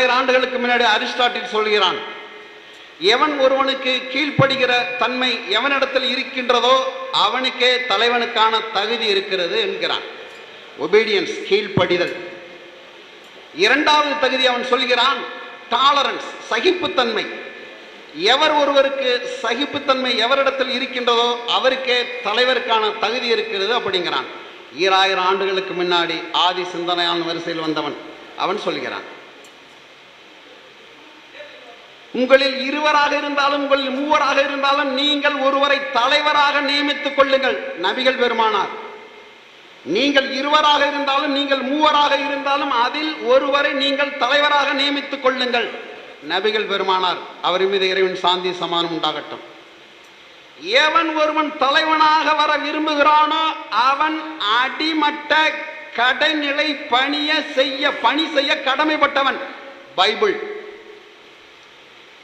ஆயிரம் ஆண்டுகளுக்கு முன்னாடி அரிஸ்டாட்டில் சொல்கிறான் எவன் ஒருவனுக்கு கீழ்ப்படுகிற தன்மை எவனிடத்தில் இருக்கின்றதோ அவனுக்கே தலைவனுக்கான தகுதி இருக்கிறது என்கிறான். ஒபீடியன்ஸ் கீழ்ப்படிதல். இரண்டாவது தகுதி அவன் சொல்கிறான் டாலரன்ஸ் சகிப்புத்தன்மை. எவர் ஒருவருக்கு சகிப்புத்தன்மை எவரிடத்தில் இருக்கின்றதோ அவருக்கே தலைவருக்கான தகுதி இருக்கிறது அப்படிங்கிறான். ஈராயிரம் ஆண்டுகளுக்கு முன்னாடி ஆதி சிந்தனையான வரிசையில் வந்தவன். அவன் சொல்கிறான் உங்களில் இருவராக இருந்தாலும் உங்களில் மூவராக இருந்தாலும் நீங்கள் ஒருவரை தலைவராக நியமித்துக் கொள்ளுங்கள். நபிகள் பெருமானார். நீங்கள் இருவராக இருந்தாலும் நீங்கள் மூவராக இருந்தாலும் அதில் ஒருவரை நீங்கள் தலைவராக நியமித்துக் கொள்ளுங்கள். நபிகள் பெருமானார் அவர் மீது இறைவன் சாந்தி சமானம் உண்டாகட்டும். எவன் ஒருவன் தலைவனாக வர விரும்புகிறானோ அவன் அடிமட்ட கடைநிலை பணிய செய்ய பணி செய்ய கடமைப்பட்டவன். பைபிள்.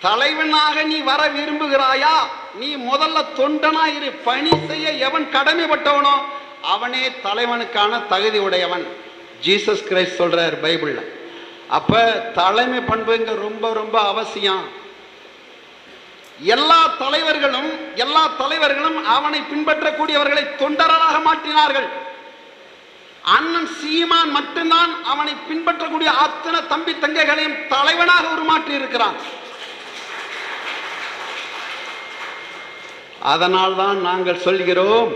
தலைவனாக நீ வர விரும்புகிறாயா? நீ முதல்ல தொண்டனா இரு. பணி செய்ய எவன் கடமைப்பட்டவனோ அவனே தலைவனுக்கான தகுதி உடையவன். ஜீசஸ் கிரைஸ்ட் சொல்றார் பைபிள்ல. அப்ப தலைமை பண்புங்க ரொம்ப ரொம்ப அவசியம். எல்லா தலைவர்களும் எல்லா தலைவர்களும் அவனை பின்பற்றக்கூடியவர்களை தொண்டராக மாற்றினார்கள். அண்ணன் சீமான் மட்டும்தான் அவனை பின்பற்றக்கூடிய அத்தனை தம்பி தங்கைகளையும் தலைவனாக உருமாற்றி இருக்கிறான் அதனால் தான் நாங்கள் சொல்கிறோம்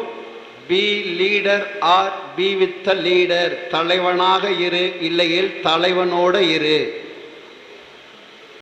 B leader R B with leader தலைவனாக இரு இல்லையில் தலைவனோட இரு.